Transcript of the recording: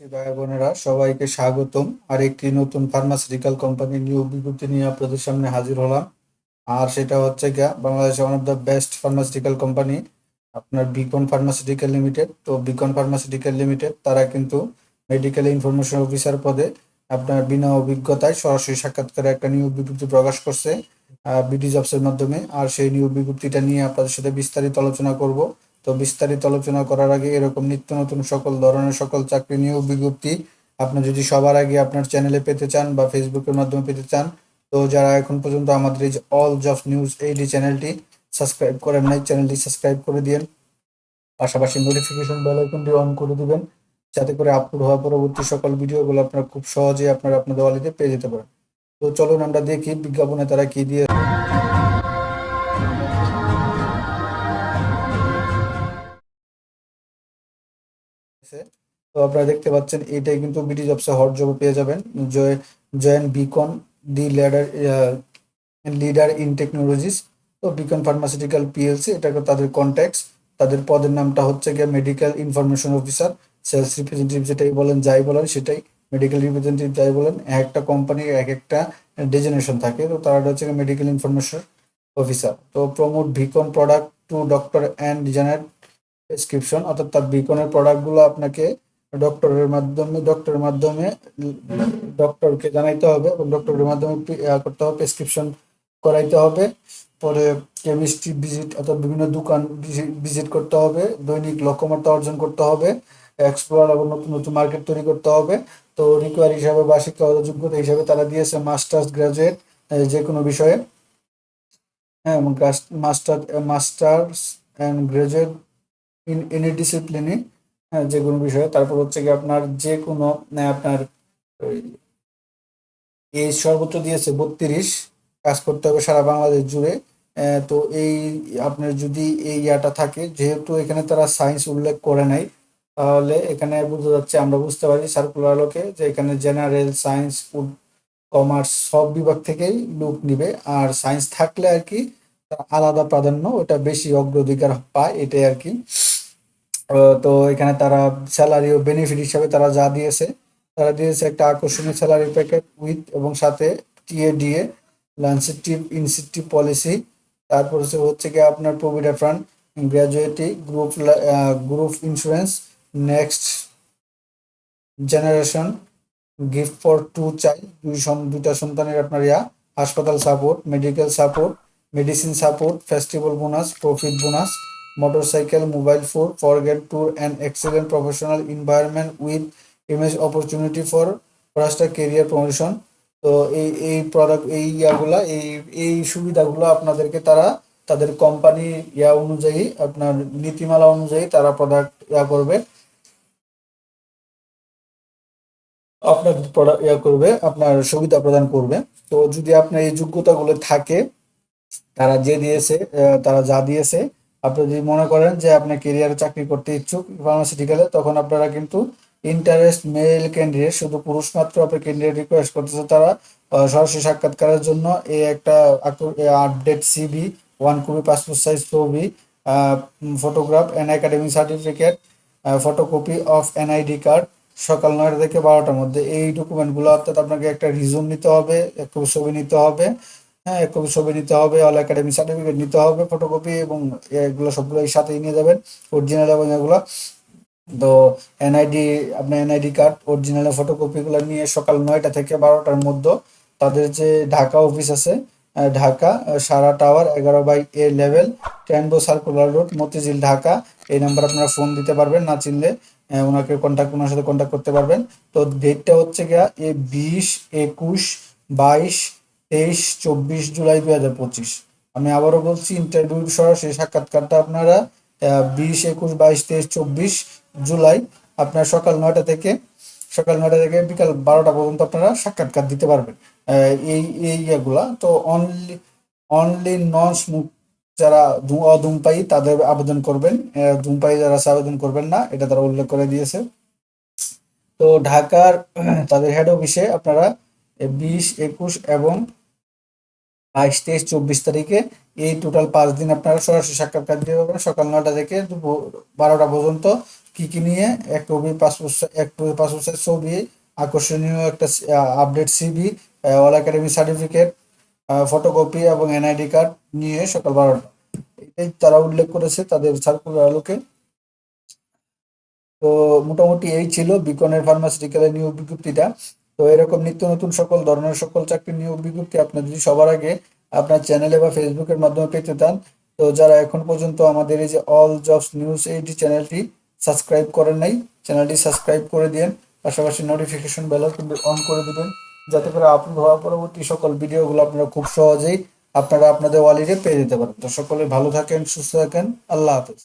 ভাই বোনেরা, সবাইকে স্বাগতম। আর একটি নতুন ফার্মাসিউটিক্যাল কোম্পানির নিয়োগ বিজ্ঞপ্তি নিয়ে আপনাদের সামনে হাজির হলাম। আর সেটা হচ্ছে গিয়া বাংলাদেশে one of the best pharmaceutical company আপনার বিকন ফার্মাসিউটিক্যাল লিমিটেড তো বিকন ফার্মাসিউটিক্যাল লিমিটেড তারা কিন্তু মেডিকেল ইনফরমেশন অফিসার পদে আপনার বিনা অভিজ্ঞতায় সরাসরি সাক্ষাৎকারে একটা নিয়োগ বিজ্ঞপ্তি প্রকাশ করছে বিডি জবসের মাধ্যমে। আর সেই নিয়োগ বিজ্ঞপ্তিটা নিয়ে আপনাদের সাথে বিস্তারিত আলোচনা করব। তো বিস্তারিত আলোচনা করার আগে এরকম নিত্য নতুন সকল ধরনের সকল চাকরি নিয়োগ বিজ্ঞপ্তি আপনি যদি সবার আগে আপনার চ্যানেলে পেতে চান বা ফেসবুকের মাধ্যমে পেতে চান, তো যারা এখন পর্যন্ত আমাদের এই অল জব নিউজ এইডি চ্যানেলটি সাবস্ক্রাইব করেন নাই চ্যানেলটি সাবস্ক্রাইব করে দিন পাশাপাশি নোটিফিকেশন বেল আইকনটি অন করে দিবেন, যাতে করে আপলোড হওয়া পরবর্তী সকল ভিডিওগুলো আপনারা খুব সহজে আপনারা আপনাদের ওয়ালিতে পেয়ে যেতে পারেন। তো চলুন আমরা দেখি বিজ্ঞাপনে তারা কি দিয়ে তো আপনারা দেখতে পাচ্ছেন, এটাই কিন্তু বিডি জবসে হট জব পেয়ে যাবেন। জয় join Beacon the leader leader in technologies তো বিকন ফার্মাসিউটিক্যাল পিএলসি এটা তাদের কন্ট্যাক্টস তাদের পদের নামটা হচ্ছে গিয়ে medical information officer sales representative যেটাই বলেন, যাই বলেন, সেটাই। মেডিকেল রিপ্রেজেন্টেটিভ যাই বলেন, এক একটা কোম্পানির এক একটা ডেজিনেশন থাকে। তো তারা হচ্ছে মেডিকেল ইনফরমেশন অফিসার তো promote Beacon product to doctor and generate prescription অর্থাৎ তার বিকনের প্রোডাক্টগুলো আপনাকে ডক্টরের মাধ্যমে ডক্টরের মাধ্যমে ডক্টরকে জানাইতে হবে এবং ডক্টরের মাধ্যমে করতে হবে প্রেসক্রিপশন করাইতে হবে। পরে কেমিস্ট্রি ভিজিট অর্থাৎ বিভিন্ন দোকান ভিজিট করতে হবে, দৈনিক লক্ষ্যমাত্রা অর্জন করতে হবে এক্সপ্লোর এবং নতুন নতুন মার্কেট তৈরি করতে হবে। তো রিকোয়ার হিসাবে বা শিক্ষাগত যোগ্যতা হিসাবে তারা দিয়েছে মাস্টার্স গ্রাজুয়েট যে কোনো বিষয়ে। হ্যাঁ এবং master masters and graduate any ডিসিপ্লিনে হ্যাঁ যে কোনো বিষয়ে। তারপর হচ্ছে কি আপনার যে কোনো আহ, আপনার এই সর্বোচ্চ দিয়েছে বত্রিশ কাজ করতে হবে সারা বাংলাদেশ জুড়ে। তো এই আপনার যদি এই ইয়াটা থাকে যেহেতু এখানে তারা সায়েন্স উল্লেখ করে নাই তাহলে এখানে বোঝা যাচ্ছে আমরা বুঝতে পারি সার্কুলার আলোকে যে এখানে জেনারেল সায়েন্স ফুড কমার্স সব বিভাগ থেকেই লোক নিবে। আর সায়েন্স থাকলে আর কি আলাদা প্রাধান্য ওটা বেশি অগ্রাধিকার পায় এটাই আর কি। তো এখানে তারা স্যালারি ও বেনিফিট হিসাবে তারা যা দিয়েছে, তারা দিয়েছে একটা আকর্ষণীয় স্যালারি প্যাকেট উইথ এবং সাথে টিএডিএ লান্সেটিভ ইনসেন্টিভ পলিসি তারপর হচ্ছে হচ্ছে কি আপনার provident fund gratuity group group insurance next generation gift for to child দুই দুইটা সন্তানের আপনার ইয়া, হাসপাতাল support medical support medicine support festival bonus profit bonus motorcycle mobile phone forget tour and excellent professional environment with image opportunity for faster career promotion তো এই এই product এই ইয়াগুলা, এই এই সুবিধাগুলো আপনাদেরকে তারা, তাদের কোম্পানি ইয়া অনুযায়ী, আপনার নীতিমালা অনুযায়ী তারা প্রোডাক্ট ইয়া করবে। আপনার প্রোডাক্ট ইয়া করবে, আপনার সুবিধা প্রদান করবে। তো যদি আপনার এই যোগ্যতাগুলো থাকে, তারা যে দিয়েছে তারা যা দিয়েছে আপনি যদি মনে করেন যে আপনি কেরিয়ারে চাকরি করতে ইচ্ছুক ফার্মাসিউটিক্যালে তখন আপনারা কিন্তু ইন্টারেস্ট মেল ক্যান্ডিডেট শুধু পুরুষ মাত্র আপনার ক্যান্ডিডেট রিকোয়েস্ট করতেছে তারা সরাসরি সাক্ষাৎকারের জন্য এই একটা update CV one copy passport size ছবি photograph and academic certificate photocopy of NID card সকাল নয়টা থেকে বারোটার মধ্যে। এই ডকুমেন্টগুলো অর্থাৎ আপনাকে একটা রিজুম নিতে হবে এক কপি ছবি নিতে হবে। হ্যাঁ কপি ছবি নিতে হবে, অল একাডেমি সার্টিফিকেট নিতে হবে ফটোকপি এবং এগুলো সবগুলো সাথেই নিয়ে যাবেন অরিজিনাল এবং এগুলো। তো এনআইডি আপনার এনআইডি কার্ড অরিজিনাল ফটোকপিগুলো নিয়ে সকাল নয়টা থেকে বারোটার মধ্যে তাদের যে ঢাকা অফিস আছে ঢাকা সারা টাওয়ার এগারো বাই এ লেভেল টেনবো সার্কুলার রোড মতিঝিল, ঢাকা। এই নাম্বার আপনারা ফোন দিতে পারবেন, না চিনলে ওনাকে কন্ট্যাক্ট ওনার সাথে কন্ট্যাক্ট করতে পারবেন। তো ডেটটা হচ্ছে গিয়া এ বিশ, একুশ, বাইশ তেইশ, চব্বিশ জুলাই দুই হাজার পঁচিশ। আমি আবারও বলছি ইন্টারভিউ সরাসরি সাক্ষাৎকারটা আপনারা বিশ, একুশ, বাইশ, তেইশ, চব্বিশ জুলাই আপনার সকাল নয়টা থেকে, সকাল নয়টা থেকে বিকাল বারোটা পর্যন্ত আপনারা সাক্ষাৎকার দিতে পারবেন। এই এই ইয়েগুলা। তো অনলি অনলি নন স্মোক যারা অধূমপায়ী, তাদের আবেদন করবেন। ধূমপায়ী যারা আবেদন করবেন না, এটা তারা উল্লেখ করে দিয়েছে। তো ঢাকার, তাদের হেড অফিসে আপনারা, বিশ, একুশ এবং বাইশ, তেইশ, চব্বিশ তারিখে এই টোটাল পাঁচ দিন আপনারা সরাসরি সাক্ষাৎকার দিতে পারবেন। সকাল নটা থেকে দুপুর বারোটা পর্যন্ত কি কি নিয়ে, এক কপি পাসপোর্ট এক কপি পাসপোর্টের ছবি, আকর্ষণীয় একটা update CV all academy certificate photocopy এবং এনআইডি কার্ড নিয়ে সকাল বারোটা। এটাই তারা উল্লেখ করেছে তাদের সার্কুলার আলোকে। তো মোটামুটি এই ছিল বিকনের ফার্মাসিউটিক্যালের নিয়োগ বিজ্ঞপ্তিটা। তো এরকম নিত্য নতুন সকল ধরনের সকল চাকরির নিয়োগ বিজ্ঞপ্তি আপনার যদি সবার আগে আপনার চ্যানেলে বা ফেসবুকের মাধ্যমে পেতে চান, তো যারা এখন পর্যন্ত আমাদের এই যে অল জবস নিউজ এইটি চ্যানেলটি সাবস্ক্রাইব করেন নাই, চ্যানেলটি সাবস্ক্রাইব করে দিন, পাশাপাশি নোটিফিকেশন বেলও কিন্তু অন করে দিবেন, যাতে করে আপলোড হওয়া পরবর্তী সকল ভিডিওগুলো আপনারা খুব সহজেই আপনারা আপনাদের ওয়ালিডে পেয়ে যেতে পারেন। তো সকলে ভালো থাকেন, সুস্থ থাকেন, আল্লাহ হাফেজ।